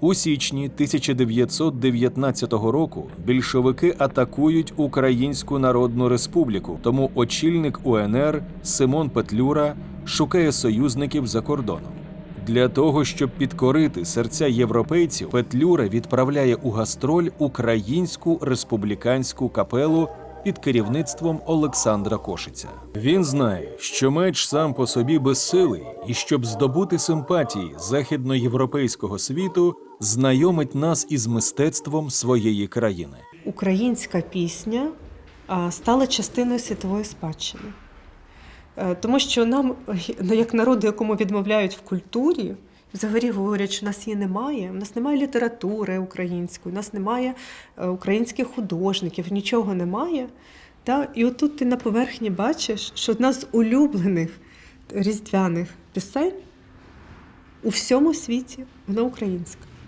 У січні 1919 року більшовики атакують Українську Народну Республіку, тому очільник УНР Симон Петлюра шукає союзників за кордоном. Для того, щоб підкорити серця європейців, Петлюра відправляє у гастроль Українську республіканську капелу під керівництвом Олександра Кошиця. Він знає, що меч сам по собі безсилий, і щоб здобути симпатії західноєвропейського світу, знайомить нас із мистецтвом своєї країни. українська пісня стала частиною світової спадщини. Е, Тому що нам, ну, як народу, якому відмовляють в культурі, взагалі говорять, що нас її немає. У нас немає літератури української, у нас немає е, українських художників, нічого немає. Та? І отут ти на поверхні бачиш, що одна з улюблених різдвяних пісень у всьому світі вона українська.